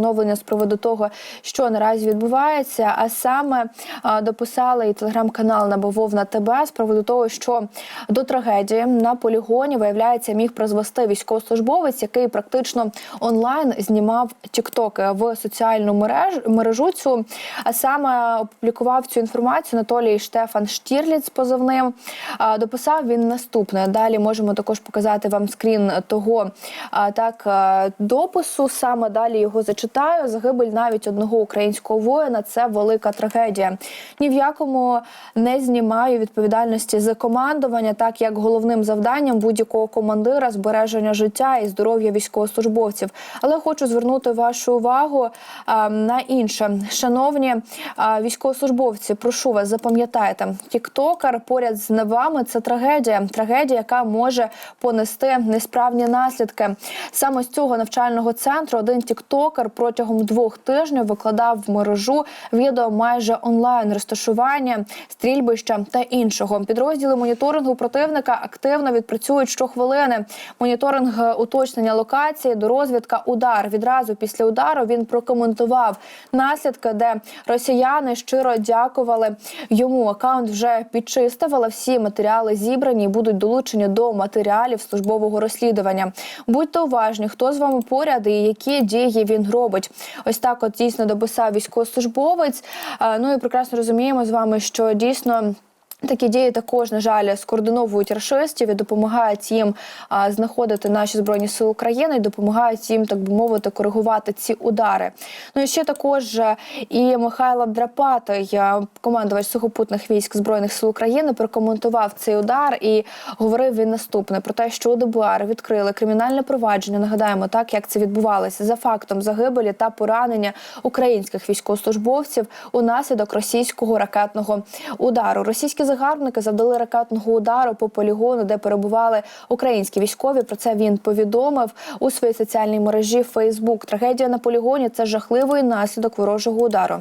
Оновлення з приводу того, що наразі відбувається, а саме дописали і телеграм-канал Набововна ТБ з приводу того, що до трагедії на полігоні виявляється міг призвести військовослужбовець, який практично онлайн знімав тіктоки в соціальну мережу мережу цю. А саме опублікував цю інформацію Анатолій Штефан Штірліц з. А, дописав він наступне. Далі можемо також показати вам скрін того так допису. Саме далі його зачитаю. Загибель навіть одного українського воїна це велика трагедія. Ні в якому не знімаю відповідальності за командування, так як головним завданням будь-якого командира збереження життя і здоров'я військовослужбовців. Але хочу звернути вашу увагу а, на інше. Шановні а, військовослужбовці, прошу вас, запам'ятайте, тіктокер поряд з вами це трагедія. Трагедія, яка може понести несправні наслідки. Саме з цього навчального центру один тіктокер протягом двох тижнів викладав в мережу відео майже онлайн розташування, стрільбища та іншого. Підрозділи моніторингу противника активно відпрацюють щохвилини. Моніторинг уточнення локації, дорозвідка, удар. Відразу після удару він прокоментував наслідки, де росіяни щиро дякували йому. Акаунт вже підчистив, але всі матеріали зібрані і будуть долучені до матеріалів службового розслідування. Будьте уважні, хто з вами поряд і які дії він робить. Ось так, от дійсно дописав військовослужбовець. Е, Ну і прекрасно розуміємо з вами, що дійсно. Такі дії також, на жаль, скоординовують рашистів і допомагають їм знаходити наші збройні сили України і допомагають їм, так би мовити, коригувати ці удари. Ну і ще також е, і Михайло Драпатий, е, командувач сухопутних військ збройних сил України, прокоментував цей удар і говорив він наступне про те, що у ДБР відкрили кримінальне провадження. Нагадаємо, так як це відбувалося за фактом загибелі та поранення українських військовослужбовців унаслідок російського ракетного удару. Російські загарбники завдали ракетного удару по полігону, де перебували українські військові. Про це він повідомив у своїй соціальній мережі Facebook. Трагедія на полігоні це жахливий наслідок ворожого удару.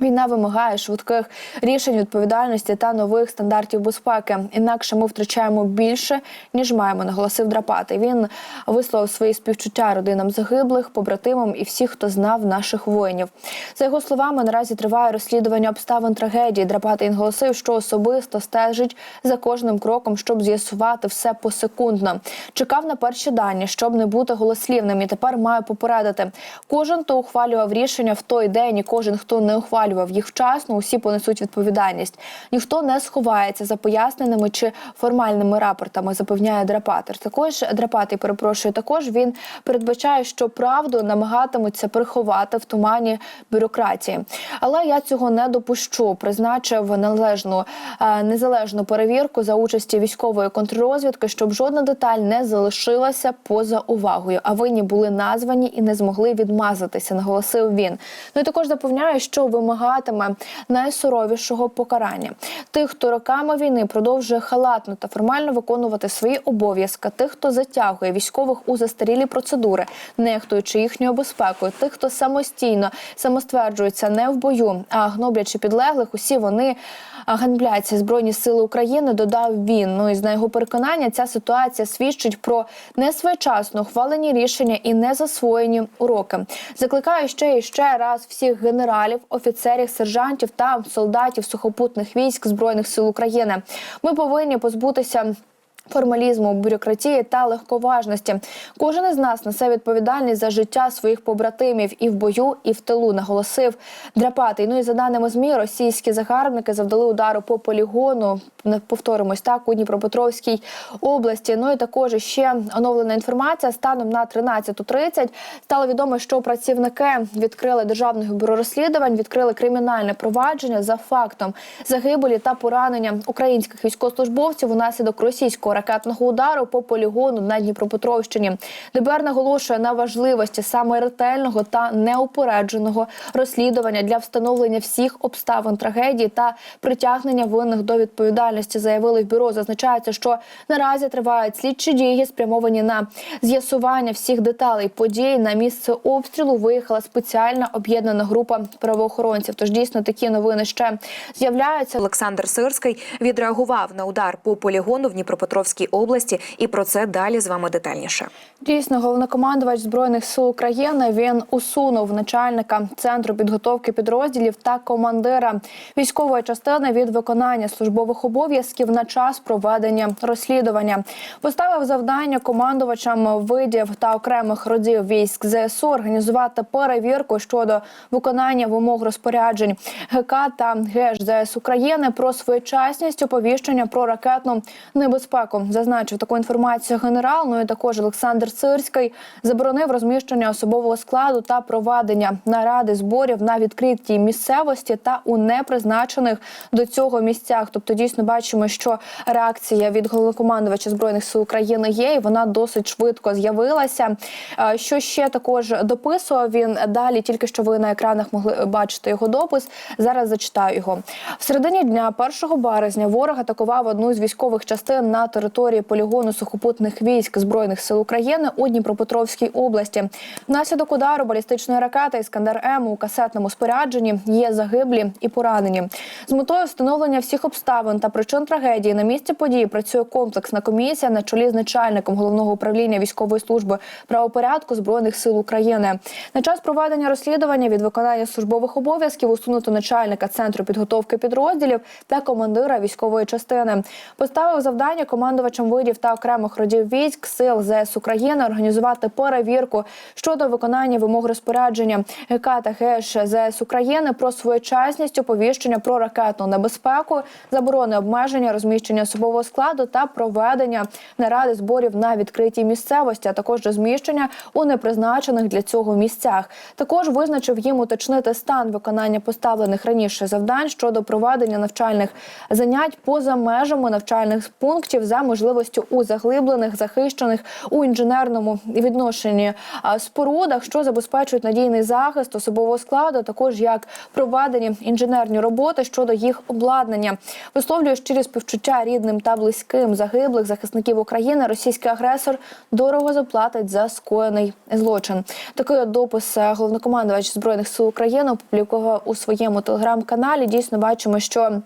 Війна вимагає швидких рішень відповідальності та нових стандартів безпеки. Інакше ми втрачаємо більше ніж маємо, наголосив Драпати. Він висловив свої співчуття родинам загиблих, побратимам і всіх, хто знав наших воїнів. За його словами, наразі триває розслідування обставин трагедії. Драпатий наголосив, що особисто стежить за кожним кроком, щоб з'ясувати все посекундно. Чекав на перші дані, щоб не бути голослівним. І тепер маю попередити. Кожен, хто ухвалював рішення в той день, і кожен, хто не ухвалював їх вчасно, усі понесуть відповідальність. Ніхто не сховається за поясненими чи формальними рапортами, запевняє Драпатер. Також Драпатий, перепрошую, також він передбачає, що правду намагатимуться приховати в тумані бюрократії. Але я цього не допущу. Призначив належну е, незалежну перевірку за участі військової контррозвідки, щоб жодна деталь не залишилася поза увагою. А винні були названі і не змогли відмазатися. Наголосив він. Ну і також запевняє, що вимагатиме найсуровішого покарання. Тих, хто роками війни продовжує халатно та формально виконувати свої обов'язки, тих, хто затягує військових у застарілі процедури, нехтуючи їхньою безпекою, тих, хто самостійно самостверджується не в бою, а гноблячи підлеглих, усі вони ганбляться збройні сили України. Додав він. Ну і з на його переконання, ця ситуація свідчить про несвоєчасно ухвалені рішення і незасвоєні уроки. Закликаю ще і ще раз всіх генералів, офіцерів, сержантів та солдатів сухопутних військ збройних сил України. Ми повинні позбутися. Формалізму, бюрократії та легковажності. Кожен із нас несе відповідальність за життя своїх побратимів і в бою, і в тилу, наголосив Драпатий. Ну і за даними змі, російські загарбники завдали удару по полігону. Повторимось так у Дніпропетровській області. Ну і також ще оновлена інформація. Станом на 13.30 стало відомо, що працівники відкрили державного бюро розслідувань, відкрили кримінальне провадження за фактом загибелі та поранення українських військовослужбовців унаслідок російського ракетного удару по полігону на Дніпропетровщині. ДБР наголошує на важливості саме ретельного та неупередженого розслідування для встановлення всіх обставин трагедії та притягнення винних до відповідальності. Заявили в бюро. Зазначається, що наразі тривають слідчі дії, спрямовані на з'ясування всіх деталей подій. На місце обстрілу виїхала спеціальна об'єднана група правоохоронців. Тож дійсно такі новини ще з'являються. Олександр Сирський відреагував на удар по полігону в Дніпропетровській Дніпропетровській області. І про це далі з вами детальніше. Дійсно, головнокомандувач збройних сил України він усунув начальника центру підготовки підрозділів та командира військової частини від виконання службових обов'язків на час проведення розслідування. Поставив завдання командувачам видів та окремих родів військ ЗСУ організувати перевірку щодо виконання вимог розпоряджень ГК та ГЕШ ЗС України про своєчасність оповіщення про ракетну небезпеку. Зазначив таку інформацію генерал. Ну і також Олександр Сирський заборонив розміщення особового складу та проведення наради зборів на відкритій місцевості та у непризначених до цього місцях. Тобто, дійсно бачимо, що реакція від головнокомандувача збройних сил України є, і вона досить швидко з'явилася. Що ще також дописував він далі, тільки що ви на екранах могли бачити його допис. Зараз зачитаю його. В середині дня 1 березня ворог атакував одну з військових частин на території полігону сухопутних військ збройних сил України у Дніпропетровській області. Внаслідок удару балістичної ракети Іскандер М у касетному спорядженні є загиблі і поранені. З метою встановлення всіх обставин та причин трагедії на місці події працює комплексна комісія на чолі з начальником головного управління військової служби правопорядку збройних сил України. На час проведення розслідування від виконання службових обов'язків усунуто начальника центру підготовки підрозділів та командира військової частини. Поставив завдання командувачам видів та окремих родів військ сил ЗС України організувати перевірку щодо виконання вимог розпорядження ГК та ГЕШ ЗС України про своєчасність оповіщення про ракетну небезпеку, заборони обмеження розміщення особового складу та проведення наради зборів на відкритій місцевості, а також розміщення у непризначених для цього місцях. Також визначив їм уточнити стан виконання поставлених раніше завдань щодо проведення навчальних занять поза межами навчальних пунктів за можливістю у заглиблених, захищених у інженерному відношенні спорудах, що забезпечують надійний захист особового складу, також як проведені інженерні роботи щодо їх обладнання. Висловлюю щирі співчуття рідним та близьким загиблих захисників України. Російський агресор дорого заплатить за скоєний злочин. Такий допис е, головнокомандувач збройних сил України опублікував у своєму телеграм-каналі. Дійсно бачимо, що.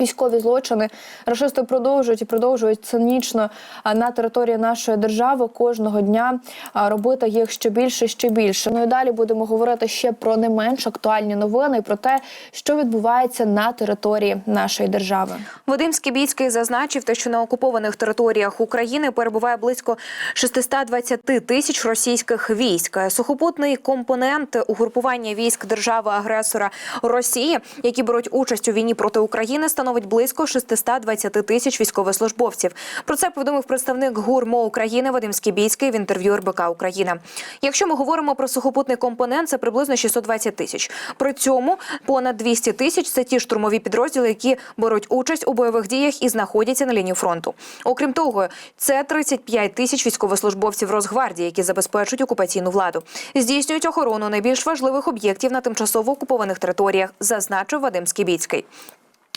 Військові злочини рашисти продовжують і продовжують цинічно на території нашої держави кожного дня робити їх ще більше, ще більше. Ну і далі будемо говорити ще про не менш актуальні новини про те, що відбувається на території нашої держави. Вадим Скібіцький зазначив, те, що на окупованих територіях України перебуває близько 620 тисяч російських військ. Сухопутний компонент угрупування військ держави-агресора Росії, які беруть участь у війні проти України, становить близько 620 тисяч військовослужбовців. Про це повідомив представник ГУР МО України Вадим Скібіцький в інтерв'ю РБК Україна. Якщо ми говоримо про сухопутний компонент, це приблизно 620 тисяч. При цьому понад 200 тисяч це ті штурмові підрозділи, які беруть участь у бойових діях і знаходяться на лінії фронту. Окрім того, це 35 тисяч військовослужбовців Росгвардії, які забезпечують окупаційну владу, здійснюють охорону найбільш важливих об'єктів на тимчасово окупованих територіях, зазначив Вадим Скібіцький.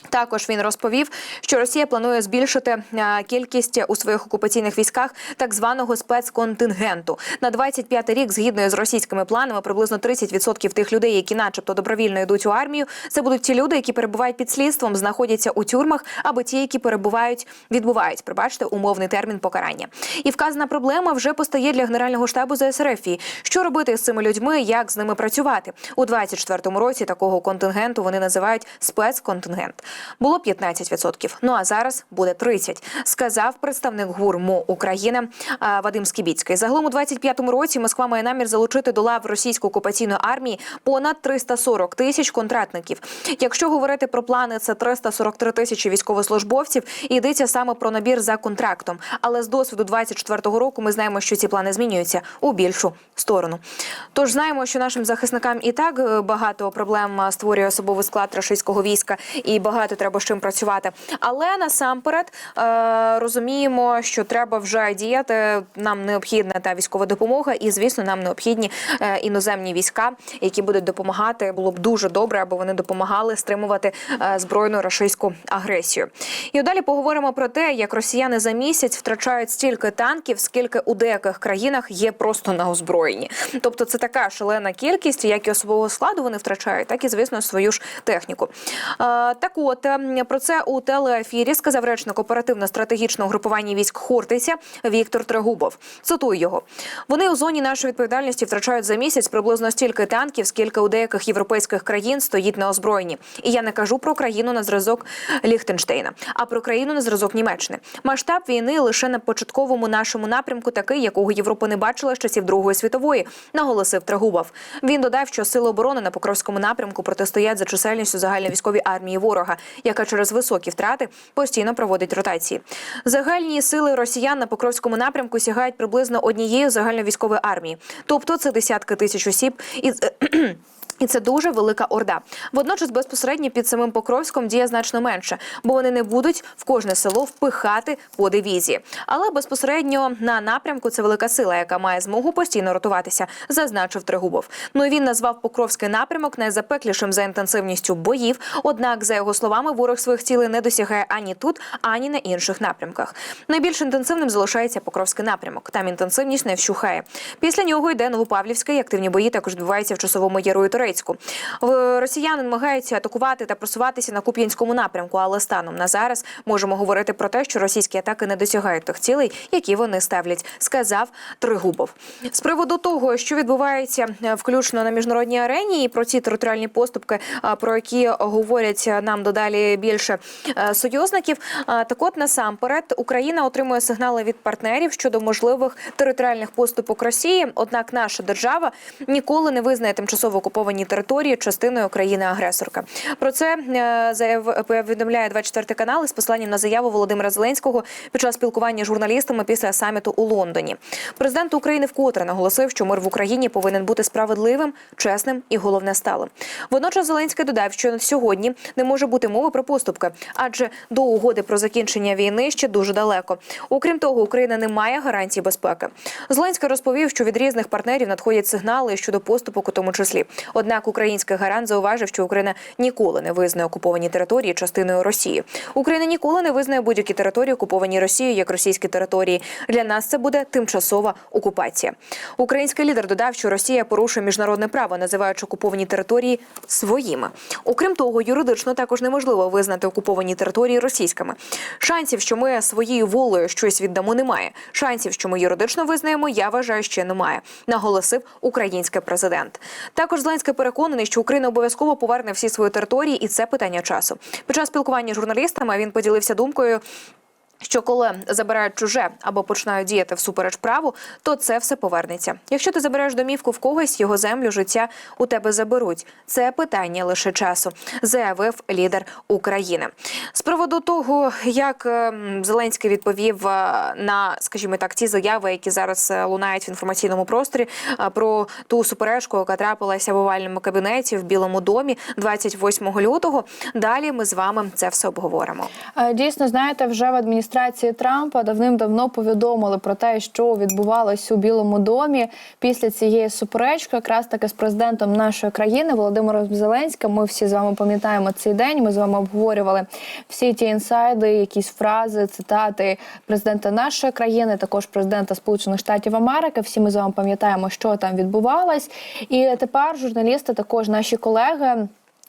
Також він розповів, що Росія планує збільшити кількість у своїх окупаційних військах так званого спецконтингенту на 25 рік. Згідно з російськими планами, приблизно 30% тих людей, які, начебто, добровільно йдуть у армію, це будуть ті люди, які перебувають під слідством, знаходяться у тюрмах, або ті, які перебувають, відбувають, пробачте, умовний термін покарання. І вказана проблема вже постає для генерального штабу ЗСРФ. Що робити з цими людьми, як з ними працювати у 24-му році? Такого контингенту вони називають спецконтингент. Було 15%, Ну а зараз буде 30%, сказав представник ГУР МО України Вадим Скібіцький. Загалом у 25-му році Москва має намір залучити до лав російської окупаційної армії понад 340 тисяч контрактників. Якщо говорити про плани, це 343 тисячі військовослужбовців. Йдеться саме про набір за контрактом. Але з досвіду 24-го року ми знаємо, що ці плани змінюються у більшу сторону. Тож знаємо, що нашим захисникам і так е, багато проблем створює особовий склад російського війська, і багато треба з чим працювати. Але насамперед е, розуміємо, що треба вже діяти. Нам необхідна та військова допомога, і звісно, нам необхідні е, іноземні війська, які будуть допомагати. Було б дуже добре, аби вони допомагали стримувати е, збройну рашистську агресію. І далі поговоримо про те, як росіяни за місяць втрачають стільки танків, скільки у деяких країнах є просто на озброєнні. Тобто, це така шалена кількість, як і особового складу вони втрачають, так і звісно свою ж техніку. Е, також от ем, про це у телеефірі сказав речник оперативно-стратегічного групування військ Хортиця Віктор Трегубов. Цитую його: вони у зоні нашої відповідальності втрачають за місяць приблизно стільки танків, скільки у деяких європейських країн стоїть на озброєнні. І я не кажу про країну на зразок Ліхтенштейна, а про країну на зразок Німеччини. Масштаб війни лише на початковому нашому напрямку такий, якого Європа не бачила з часів Другої світової, наголосив Трегубов. Він додав, що сили оборони на Покровському напрямку протистоять за чисельністю загальновійськовій армії ворога, яка через високі втрати постійно проводить ротації. Загальні сили росіян на Покровському напрямку сягають приблизно однієї загальновійськової армії, тобто це десятки тисяч осіб і. І це дуже велика орда. Водночас безпосередньо під самим Покровськом діє значно менше, бо вони не будуть в кожне село впихати по дивізії. Але безпосередньо на напрямку це велика сила, яка має змогу постійно ротуватися, зазначив Трегубов. Ну і він назвав Покровський напрямок найзапеклішим за інтенсивністю боїв. Однак, за його словами, ворог своїх цілей не досягає ані тут, ані на інших напрямках. Найбільш інтенсивним залишається Покровський напрямок. Там інтенсивність не вщухає. Після нього йде Новопавлівський. Активні бої також відбуваються в часовому яру і Турецьку. Росіяни намагаються атакувати та просуватися на Куп'янському напрямку, але станом на зараз можемо говорити про те, що російські атаки не досягають тих цілей, які вони ставлять, сказав Тригубов. З приводу того, що відбувається е, включно на міжнародній арені, і про ці територіальні поступки, е, про які говорять нам додалі більше е, союзників. е, Так, от насамперед Україна отримує сигнали від партнерів щодо можливих територіальних поступок Росії. Однак наша держава ніколи не визнає тимчасово окуповані території частиною країни-агресорка. Про це е, заяв повідомляє 24 канал із посиланням на заяву Володимира Зеленського під час спілкування з журналістами після саміту у Лондоні. Президент України вкотре наголосив, що мир в Україні повинен бути справедливим, чесним і головне сталим. Водночас Зеленський додав, що сьогодні не може бути мови про поступки, адже до угоди про закінчення війни ще дуже далеко. Окрім того, Україна не має гарантій безпеки. Зеленський розповів, що від різних партнерів надходять сигнали щодо поступок, у тому числі. Однак український гарант зауважив, що Україна ніколи не визнає окуповані території частиною Росії. Україна ніколи не визнає будь-які території, окуповані Росією, як російські території. Для нас це буде тимчасова окупація. Український лідер додав, що Росія порушує міжнародне право, називаючи окуповані території своїми. Окрім того, юридично також неможливо визнати окуповані території російськими. Шансів, що ми своєю волею щось віддамо, немає. Шансів, що ми юридично визнаємо, я вважаю, ще немає. Наголосив український президент. Також Зеленський переконаний, що Україна обов'язково поверне всі свої території, і це питання часу. Під час спілкування з журналістами він поділився думкою. Що коли забирають чуже або починають діяти всупереч праву, то це все повернеться. Якщо ти забереш домівку в когось, його землю, життя у тебе заберуть. Це питання лише часу, заявив лідер України. З приводу того, як ем, Зеленський відповів е, на, скажімо так, ті заяви, які зараз е, лунають в інформаційному просторі, е, про ту суперечку, яка трапилася в овальному кабінеті в Білому домі 28 лютого. Далі ми з вами це все обговоримо. Дійсно, знаєте, вже в адміністрації Трампа давним-давно повідомили про те, що відбувалось у Білому домі після цієї суперечки, якраз таки з президентом нашої країни Володимиром Зеленським. Ми всі з вами пам'ятаємо цей день. Ми з вами обговорювали всі ті інсайди, якісь фрази, цитати президента нашої країни, також президента Сполучених Штатів Америки. Всі ми з вами пам'ятаємо, що там відбувалось. І тепер журналісти, також наші колеги.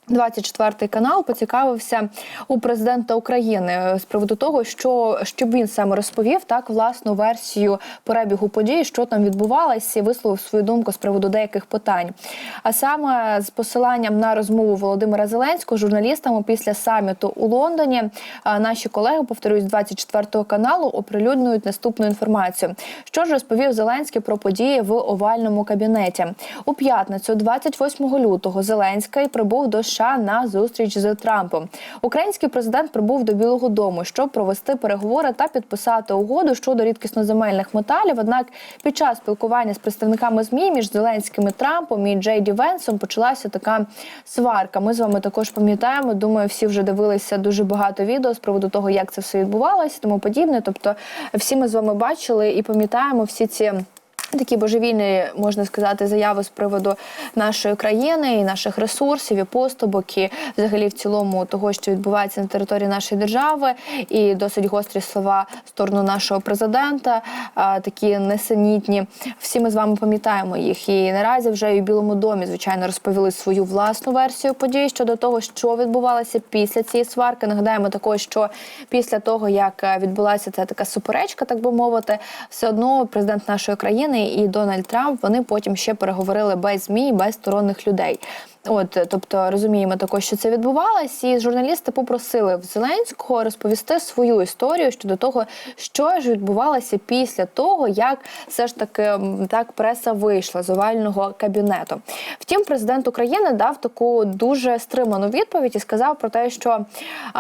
24 канал поцікавився у президента України з приводу того, що щоб він саме розповів так власну версію перебігу подій, що там відбувалося, і висловив свою думку з приводу деяких питань. А саме з посиланням на розмову Володимира Зеленського з журналістами після саміту у Лондоні, наші колеги, повторюсь, з 24 каналу оприлюднюють наступну інформацію. Що ж розповів Зеленський про події в овальному кабінеті у п'ятницю, 28 лютого, Зеленський прибув до США на зустріч з Трампом. Український президент прибув до Білого Дому, щоб провести переговори та підписати угоду щодо рідкісноземельних металів. Однак під час спілкування з представниками змі між Зеленським і Трампом і Джей Ді Венсом почалася така сварка. Ми з вами також пам'ятаємо. Думаю, всі вже дивилися дуже багато відео з приводу того, як це все відбувалося, тому подібне. Тобто, всі ми з вами бачили і пам'ятаємо всі ці. Такі божевільні, можна сказати, заяви з приводу нашої країни і наших ресурсів, і поступок, і взагалі в цілому того, що відбувається на території нашої держави, і досить гострі слова в сторону нашого президента, такі несенітні. Всі ми з вами пам'ятаємо їх. І наразі вже і в Білому домі, звичайно, розповіли свою власну версію подій щодо того, що відбувалося після цієї сварки. Нагадаємо також, що після того, як відбулася ця така суперечка, так би мовити, все одно президент нашої країни і Дональд Трамп вони потім ще переговорили без змі, без сторонних людей. От, тобто розуміємо також, що це відбувалось, і журналісти попросили в Зеленського розповісти свою історію щодо того, що ж відбувалося після того, як все ж таки так преса вийшла з овального кабінету. Втім, президент України дав таку дуже стриману відповідь і сказав про те, що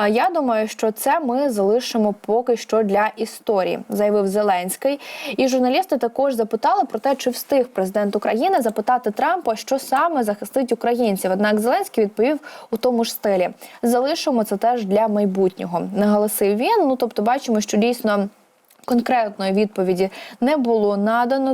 я думаю, що це ми залишимо поки що для історії, заявив Зеленський. І журналісти також запитали про те, чи встиг президент України запитати Трампа, що саме захистить українців. Однак Зеленський відповів у тому ж стилі: залишимо це теж для майбутнього. Наголосив він. Ну тобто, бачимо, що дійсно. Конкретної відповіді не було надано,